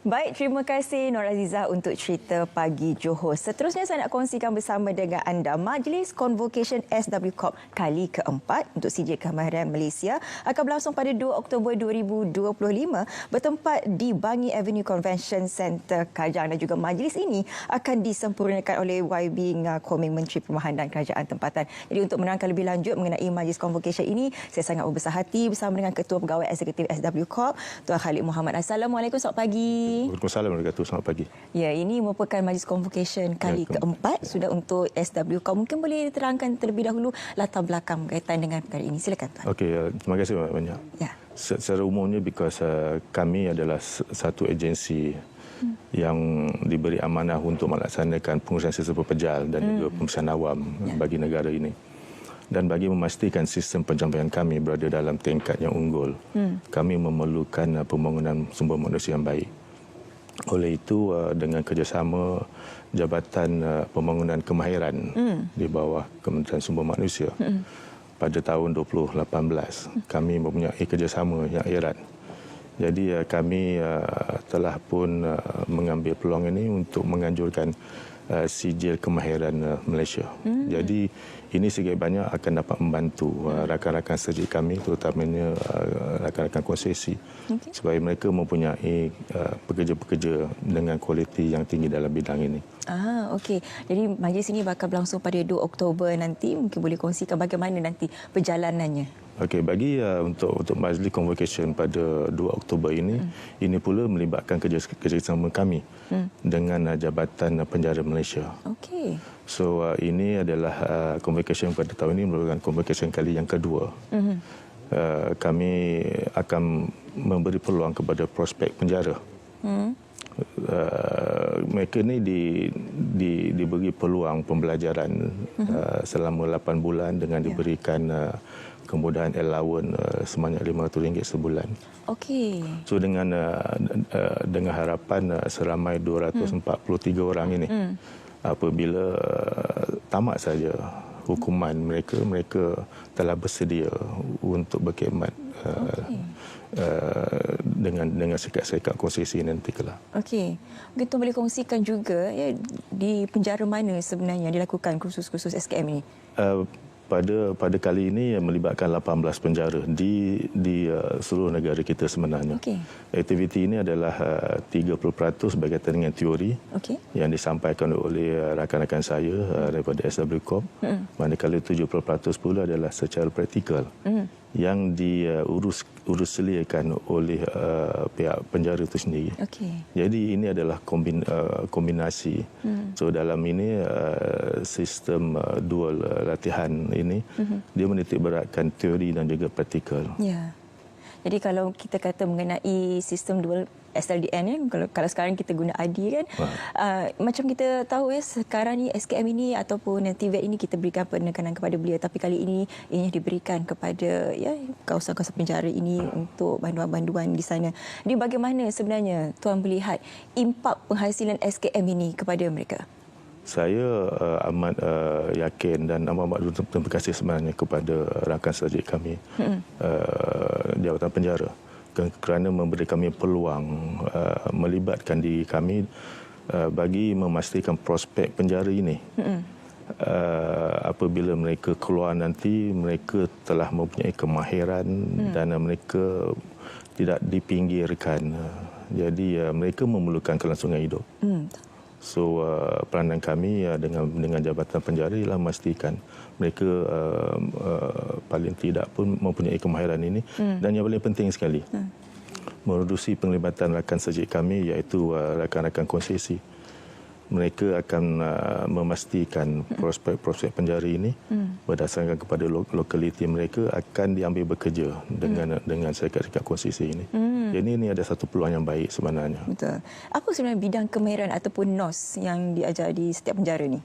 Baik, terima kasih Nur Aziza untuk cerita pagi Johor. Seterusnya saya nak kongsikan bersama dengan anda Majlis Convocation SW Corp kali keempat untuk CJ Kemahiran Malaysia akan berlangsung pada 2 Oktober 2025 bertempat di Bangi Avenue Convention Centre Kajang dan juga majlis ini akan disempurnakan oleh YB Koming Menteri Perumahan dan Kerajaan Tempatan. Jadi untuk menerangkan lebih lanjut mengenai Majlis Convocation ini, saya sangat berbesar hati bersama dengan Ketua Pegawai Eksekutif SW Corp, Tuan Khalid Muhammad. Assalamualaikum, selamat pagi. Waalaikumsalam warahmatullahi Selamat pagi. Ya, ini merupakan majlis convocation kali ya, keempat sudah untuk SW. Kau mungkin boleh terangkan terlebih dahulu latar belakang berkaitan dengan perkara ini. Silakan tuan. Okey, uh, terima kasih banyak. Ya. Secara umumnya because uh, kami adalah satu agensi hmm. yang diberi amanah untuk melaksanakan pengurusan sistem pepejal dan hmm. juga pemeriksaan awam ya. bagi negara ini. Dan bagi memastikan sistem penjampaian kami berada dalam tingkat yang unggul, hmm. kami memerlukan uh, pembangunan sumber manusia yang baik. Oleh itu uh, dengan kerjasama Jabatan uh, Pembangunan Kemahiran mm. di bawah Kementerian Sumber Manusia mm. pada tahun 2018 kami mempunyai kerjasama yang erat. Jadi uh, kami telah pun mengambil peluang ini untuk menganjurkan sijil kemahiran Malaysia. Mm. Jadi ini sedikit banyak akan dapat membantu uh, rakan-rakan sejik kami terutamanya uh, rakan-rakan konsesi okay. supaya mereka mempunyai uh, pekerja-pekerja dengan kualiti yang tinggi dalam bidang ini. Ah, okey. Jadi majlis ini bakal berlangsung pada 2 Oktober nanti. Mungkin boleh kongsikan bagaimana nanti perjalanannya. Okey, bagi uh, untuk untuk majlis convocation pada 2 Oktober ini, hmm. ini pula melibatkan kerja kerjasama kami hmm. dengan uh, Jabatan Penjara Malaysia. Okey. So uh, ini adalah uh, convocation pada tahun ini merupakan convocation kali yang kedua. Hmm. Uh, kami akan memberi peluang kepada prospek penjara. Hmm. Uh, mereka ni di, di, diberi peluang pembelajaran hmm. uh, selama 8 bulan dengan ya. diberikan uh, kemudahan allowance uh, sebanyak RM500 sebulan. Okey. So dengan uh, uh, dengan harapan uh, seramai 243 hmm. orang ini hmm. apabila uh, tamat saja hukuman mereka mereka telah bersedia untuk berkhidmat uh, okay. uh, dengan dengan sekat-sekat konsesi nanti kelak. Okey. Mungkin tuan boleh kongsikan juga ya di penjara mana sebenarnya dilakukan kursus-kursus SKM ini? Uh, pada pada kali ini yang melibatkan 18 penjara di di uh, seluruh negara kita sebenarnya. Okay. Aktiviti ini adalah uh, 30% berkaitan dengan teori okay. yang disampaikan oleh uh, rakan-rakan saya uh, daripada SW Corp. Mm. Manakala 70% pula adalah secara praktikal. Mm yang diurus urus seliakan oleh uh, pihak penjara itu sendiri. Okay. Jadi ini adalah kombin, uh, kombinasi. Hmm. So dalam ini uh, sistem uh, dual uh, latihan ini hmm. dia menitik beratkan teori dan juga praktikal. Yeah. Jadi kalau kita kata mengenai sistem dual SLDN ya, kalau, kalau sekarang kita guna ID kan, uh, macam kita tahu ya sekarang ni SKM ini ataupun TVET ini kita berikan penekanan kepada beliau, tapi kali ini ini diberikan kepada ya kawasan-kawasan penjara ini untuk banduan-banduan di sana. Jadi bagaimana sebenarnya tuan melihat impak penghasilan SKM ini kepada mereka? Saya uh, amat uh, yakin dan amat amat terima kasih sebenarnya kepada rakan sejik kami hmm. uh, jawatan penjara kerana memberi kami peluang uh, melibatkan diri kami uh, bagi memastikan prospek penjara ini hmm. uh, apabila mereka keluar nanti mereka telah mempunyai kemahiran hmm. dan uh, mereka tidak dipinggirkan jadi uh, mereka memerlukan kelangsungan hidup hmm. So uh, peranan kami uh, dengan dengan jabatan penjara ialah memastikan mereka uh, uh, paling tidak pun mempunyai kemahiran ini hmm. dan yang paling penting sekali hmm. meredusi penglibatan rakan sejik kami iaitu uh, rakan-rakan konsesi mereka akan uh, memastikan prospek-prospek penjara ini hmm. berdasarkan kepada lo- lokaliti mereka akan diambil bekerja dengan hmm. dengan syarikat-syarikat konsesi ini. Hmm. Jadi ini ada satu peluang yang baik sebenarnya. Betul. Apa sebenarnya bidang kemahiran ataupun NOS yang diajar di setiap penjara ini?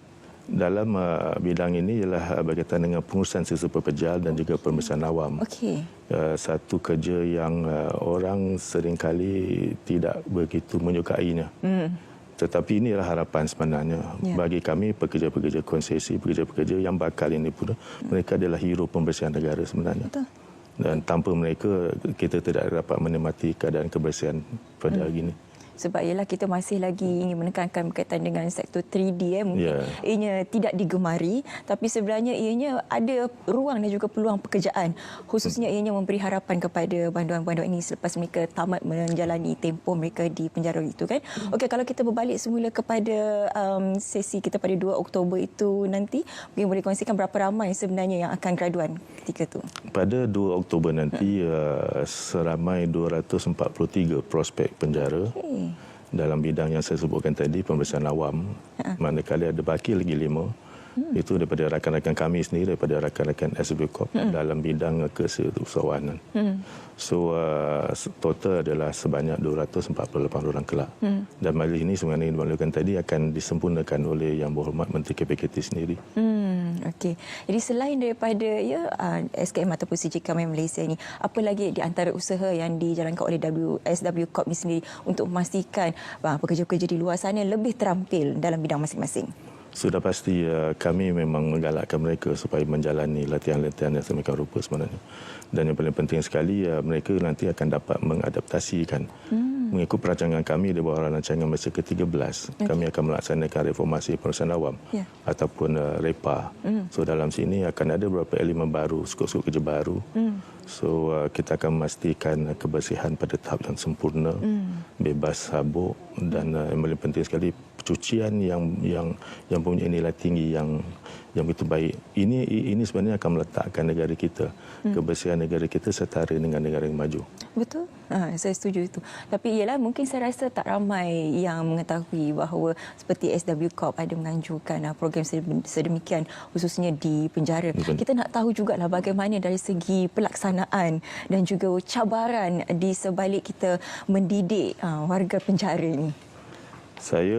Dalam uh, bidang ini ialah uh, berkaitan dengan pengurusan sisa pepejal dan juga pemeriksaan awam. Okey. Uh, satu kerja yang uh, orang seringkali tidak begitu menyukainya. Hmm. Tetapi inilah harapan sebenarnya ya. bagi kami pekerja-pekerja konsesi, pekerja-pekerja yang bakal ini pun hmm. mereka adalah hero pembersihan negara sebenarnya. Betul. Dan tanpa mereka kita tidak dapat menikmati keadaan kebersihan pada hmm. hari ini. Sebab ialah kita masih lagi ingin menekankan berkaitan dengan sektor 3D eh. Mungkin Ya. ianya tidak digemari tapi sebenarnya ianya ada ruang dan juga peluang pekerjaan. Khususnya ianya memberi harapan kepada banduan-banduan ini selepas mereka tamat menjalani tempoh mereka di penjara itu kan. Okey kalau kita berbalik semula kepada um, sesi kita pada 2 Oktober itu nanti mungkin boleh kongsikan berapa ramai sebenarnya yang akan graduan ketika tu. Pada 2 Oktober nanti uh, seramai 243 prospek penjara Okey. Dalam bidang yang saya sebutkan tadi pemeriksaan awam manakala ada baki lagi lima itu daripada rakan-rakan kami sendiri daripada rakan-rakan SB Corp dalam bidang keseusahawanan. So uh, total adalah sebanyak 248 orang kelak. Dan majlis ini sebenarnya yang dimaklumkan tadi akan disempurnakan oleh Yang Berhormat Menteri KPKT sendiri. Hmm, okey. Jadi selain daripada ya uh, SKM ataupun CJ Kamai Malaysia ini, apa lagi di antara usaha yang dijalankan oleh WSW Corp ini sendiri untuk memastikan uh, pekerja-pekerja di luar sana lebih terampil dalam bidang masing-masing? Sudah pasti uh, kami memang menggalakkan mereka supaya menjalani latihan-latihan yang sedemikian rupa sebenarnya. Dan yang paling penting sekali uh, mereka nanti akan dapat mengadaptasikan. Hmm. Mengikut perancangan kami di bawah rancangan Malaysia ke-13, okay. kami akan melaksanakan reformasi perusahaan awam Ya. ataupun uh, REPA. Hmm. So dalam sini akan ada beberapa elemen baru, skop-skop kerja baru. Hmm. So uh, kita akan memastikan kebersihan pada tahap yang sempurna, hmm. bebas sabuk dan uh, yang paling penting sekali pencucian yang yang yang mempunyai nilai tinggi yang yang begitu baik. Ini ini sebenarnya akan meletakkan negara kita, hmm. kebersihan negara kita setara dengan negara yang maju. Betul. Ha, saya setuju itu. Tapi ialah mungkin saya rasa tak ramai yang mengetahui bahawa seperti SW Corp ada menganjurkan ah, program sedem- sedemikian khususnya di penjara. Betul. Kita nak tahu jugalah bagaimana dari segi pelaksanaan dan juga cabaran di sebalik kita mendidik ah, warga penjara ini. Saya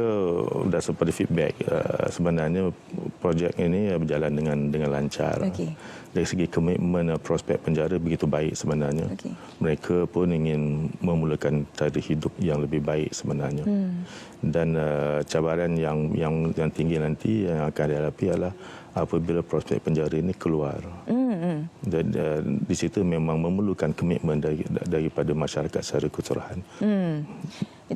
sudah seperti feedback uh, sebenarnya projek ini uh, berjalan dengan dengan lancar. Okey. Dari segi komitmen uh, prospek penjara begitu baik sebenarnya. Okey. Mereka pun ingin memulakan cara hidup yang lebih baik sebenarnya. Hmm. Dan uh, cabaran yang yang yang tinggi nanti yang akan dihadapi adalah apabila prospek penjara ini keluar. Hmm. Dan uh, di situ memang memerlukan komitmen dari, daripada masyarakat secara keseluruhan. Hmm.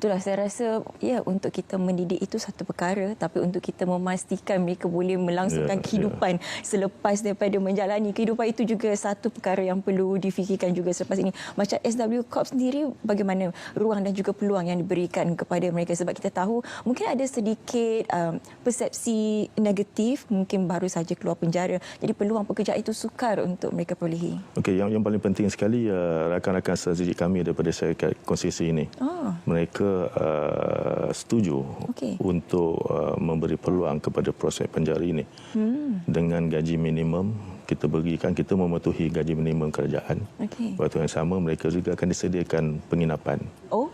Itulah saya rasa ya untuk kita mendidik itu satu perkara tapi untuk kita memastikan mereka boleh melangsungkan Ya, kehidupan selepas daripada menjalani kehidupan itu juga satu perkara yang perlu difikirkan juga selepas ini. Macam SW Corp sendiri bagaimana ruang dan juga peluang yang diberikan kepada mereka sebab kita tahu mungkin ada sedikit um, persepsi negatif mungkin baru saja keluar penjara. Jadi peluang pekerjaan itu sukar untuk mereka perolehi. Okey, yang yang paling penting sekali uh, rakan-rakan strategik kami daripada syarikat konstitusi ini. Oh. Mereka uh, setuju Okey. untuk uh, memberi peluang kepada proses penjara ini. Hmm. Dengan gaji minimum kita berikan kita mematuhi gaji minimum kerajaan. Okey. Waktu yang sama mereka juga akan disediakan penginapan. Oh.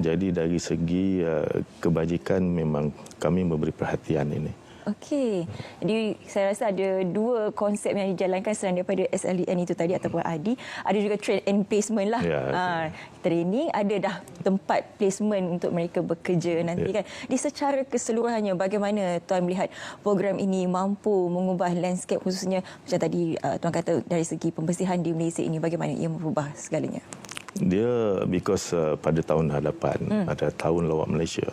Jadi dari segi uh, kebajikan memang kami memberi perhatian ini. Okey. Jadi saya rasa ada dua konsep yang dijalankan selain daripada SLEN itu tadi ataupun ADI, ada juga train and placement lah. Ya, ha, training ada dah tempat placement untuk mereka bekerja nanti Ya. kan. Di secara keseluruhannya bagaimana tuan melihat program ini mampu mengubah landscape khususnya macam tadi uh, tuan kata dari segi pembersihan di Malaysia ini bagaimana ia merubah segalanya? Dia because uh, pada tahun hadapan hmm. ada tahun lawak Malaysia.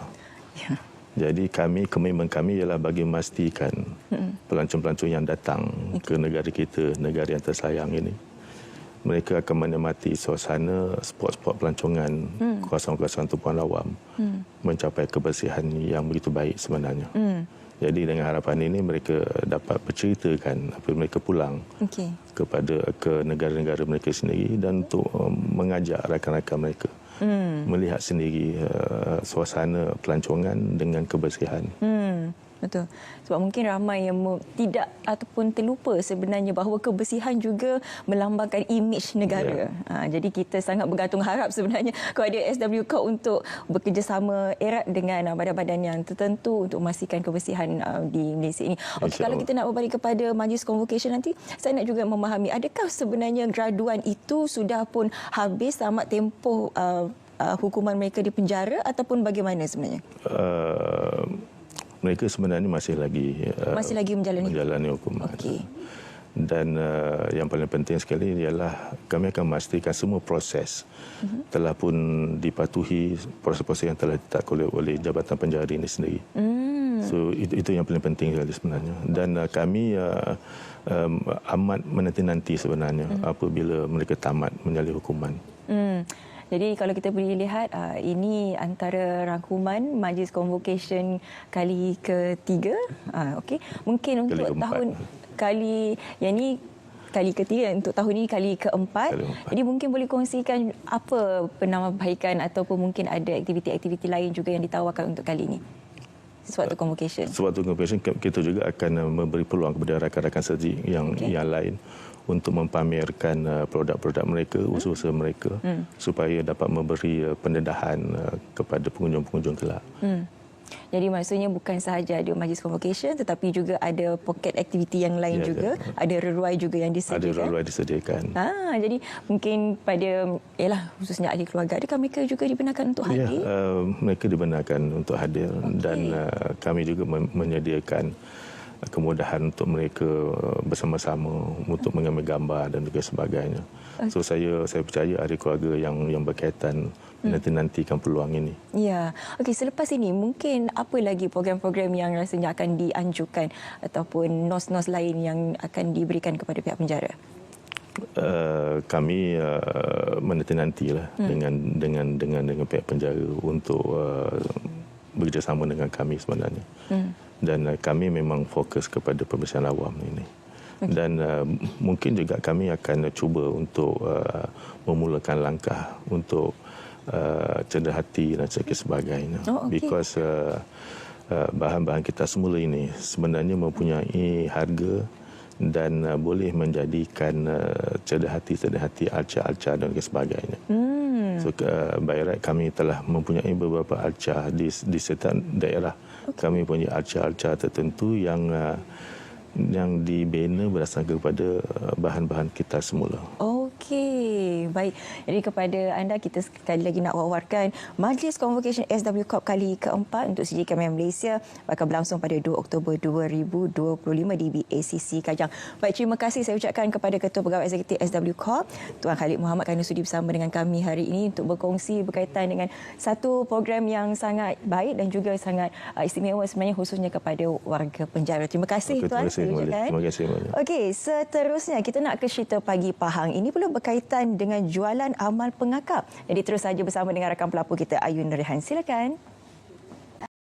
Ya. Jadi kami komitmen kami ialah bagi memastikan Hmm. pelancong-pelancong yang datang ke negara kita, negara yang tersayang ini, mereka akan menikmati suasana spot-spot pelancongan, Hmm. kawasan-kawasan tumpuan awam, mencapai kebersihan yang begitu baik sebenarnya. Hmm. Jadi dengan harapan ini mereka dapat berceritakan apa mereka pulang Okey. kepada ke negara-negara mereka sendiri dan untuk um, mengajak rakan-rakan mereka Hmm. melihat sendiri uh, suasana pelancongan dengan kebersihan. Hmm, betul. Sebab mungkin ramai yang tidak ataupun terlupa sebenarnya bahawa kebersihan juga melambangkan imej negara. Ha, jadi kita sangat bergantung harap sebenarnya kepada SW Corp untuk bekerjasama erat dengan uh, badan-badan yang tertentu untuk memastikan kebersihan uh, di Malaysia ini. Okey, kalau kita nak berbalik kepada majlis convocation nanti, saya nak juga memahami adakah sebenarnya graduan itu sudah pun habis tamat tempoh uh, uh, hukuman mereka di penjara ataupun bagaimana sebenarnya? Uh, mereka sebenarnya masih lagi uh, Masih lagi menjalani menjalani hukuman. Okey. dan uh, yang paling penting sekali ialah kami akan memastikan semua proses mm-hmm. telah pun dipatuhi proses-proses yang telah ditetapkan oleh, oleh Jabatan Penjara ini sendiri. Mm. So itu, itu yang paling penting sekali sebenarnya. Dan uh, kami uh, um, amat menanti-nanti sebenarnya mm. apabila mereka tamat menjalani hukuman. Mm. Jadi kalau kita boleh lihat uh, ini antara rangkuman majlis convocation kali ketiga. Uh, okey. Mungkin untuk kali tahun kali yang ini kali ketiga untuk tahun ini kali keempat. kali keempat. Jadi mungkin boleh kongsikan apa penambahbaikan ataupun mungkin ada aktiviti-aktiviti lain juga yang ditawarkan untuk kali ini. Sewaktu convocation. Sewaktu convocation kita juga akan uh, memberi peluang kepada rakan-rakan serji yang okay. yang lain untuk mempamerkan uh, produk-produk mereka, usaha-usaha mereka hmm. supaya dapat memberi pendedahan kepada pengunjung-pengunjung kelak. Hmm. Jadi maksudnya bukan sahaja ada majlis convocation tetapi juga ada pocket activity yang lain ya, juga, ya. ada reruai juga yang disediakan. Ada reruai disediakan. Ha, jadi mungkin pada ialah khususnya ahli keluarga adakah mereka juga dibenarkan untuk ya, hadir? Ya, uh, mereka dibenarkan untuk hadir okay. dan uh, kami juga menyediakan kemudahan untuk mereka bersama-sama untuk mengambil gambar dan juga sebagainya. Okay. So saya saya percaya ada keluarga yang yang berkaitan hmm. nanti nantikan peluang ini. Ya. Okey, selepas ini mungkin apa lagi program-program yang rasanya akan dianjurkan ataupun nos-nos lain yang akan diberikan kepada pihak penjara? Uh, kami uh, menanti-nantilah hmm. dengan dengan dengan dengan pihak penjara untuk uh, bekerjasama dengan kami sebenarnya. Hmm. Dan uh, kami memang fokus kepada pemeriksaan awam ini. Okay. Dan uh, mungkin juga kami akan cuba untuk uh, memulakan langkah untuk uh, cenderung hati dan sebagainya. Oh, okay. Because uh, uh, bahan-bahan kita semula ini sebenarnya mempunyai harga dan uh, boleh menjadikan uh, cerdah hati cerdah hati alca-alca dan sebagainya. Hmm. So uh, by right kami telah mempunyai beberapa alca di di setiap daerah. Okay. Kami punya alca-alca tertentu yang uh, yang dibina berdasarkan kepada uh, bahan-bahan kita semula. Okey, baik. Jadi kepada anda kita sekali lagi nak wawarkan Majlis Convocation SW Corp kali keempat untuk CJKM Malaysia akan berlangsung pada 2 Oktober 2025 di BACC Kajang. Baik, terima kasih saya ucapkan kepada Ketua Pegawai Eksekutif SW Corp Tuan Khalid Muhammad kerana sudi bersama dengan kami hari ini untuk berkongsi berkaitan dengan satu program yang sangat baik dan juga sangat uh, istimewa sebenarnya khususnya kepada warga penjara. Terima kasih okay, Tuan. Terima kasih? Terima kasih. Okey, seterusnya kita nak ke cerita pagi Pahang. Ini pula berkaitan dengan jualan amal pengakap. Jadi terus saja bersama dengan rakan pelapor kita Ayun Rehan. Silakan.